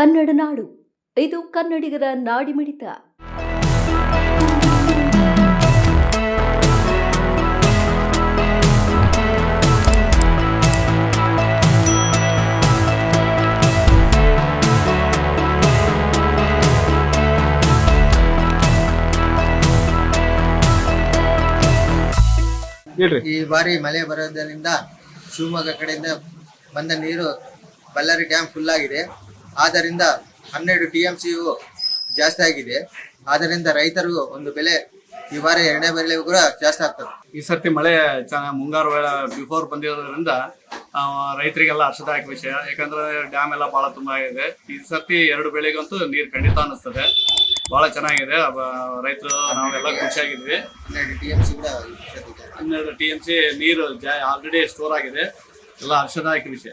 ಕನ್ನಡ ನಾಡು. ಇದು ಕನ್ನಡಿಗರ ನಾಡಿಮಿಡಿತ ಈ ಬಾರಿ ಮಳೆ ಬರೋದರಿಂದ ಶಿವಮೊಗ್ಗ ಕಡೆಯಿಂದ ಬಂದ ನೀರು ಬಳ್ಳಾರಿ ಡ್ಯಾಮ್ ಫುಲ್ ಆಗಿದೆ. ಆದ್ದರಿಂದ ಹನ್ನೆರಡು ಟಿ ಎಂ ಸಿಯು ಜಾಸ್ತಿ ಆಗಿದೆ. ಆದ್ದರಿಂದ ರೈತರು ಒಂದು ಬೆಲೆ ಈ ಬಾರಿ ಎರಡನೇ ಬೆಲೆ ಕೂಡ ಜಾಸ್ತಿ ಆಗ್ತದೆ. ಈ ಸರ್ತಿ ಮಳೆ ಚೆನ್ನಾಗಿ ಮುಂಗಾರು ವೇಳೆ ಬಿಫೋರ್ ಬಂದಿರೋದ್ರಿಂದ ಆ, ರೈತರಿಗೆಲ್ಲ ಹರ್ಷದಾಯಕ ವಿಷಯ. ಯಾಕಂದ್ರೆ ಡ್ಯಾಮ್ ಎಲ್ಲ ಬಹಳ ತುಂಬಾ ಆಗಿದೆ. ಈ ಸರ್ತಿ ಎರಡು ಬೆಳೆಗಂತೂ ನೀರು ಖಂಡಿತ ಅನ್ನಿಸ್ತದೆ. ಬಹಳ ಚೆನ್ನಾಗಿದೆ. ರೈತರು ನಾವೆಲ್ಲ ಖುಷಿಯಾಗಿದ್ವಿ. ಹನ್ನೆರಡು ಟಿ ಎಂ ಸಿ ಕೂಡ ಸದ್ಯಕ್ಕೆ. ಹನ್ನೆರಡು ಟಿ ಎಂ ಸಿ ನೀರು ಆಲ್ರೆಡಿ ಸ್ಟೋರ್ ಆಗಿದೆ. ಎಲ್ಲ ಹರ್ಷದಾಯಕ ವಿಷಯ.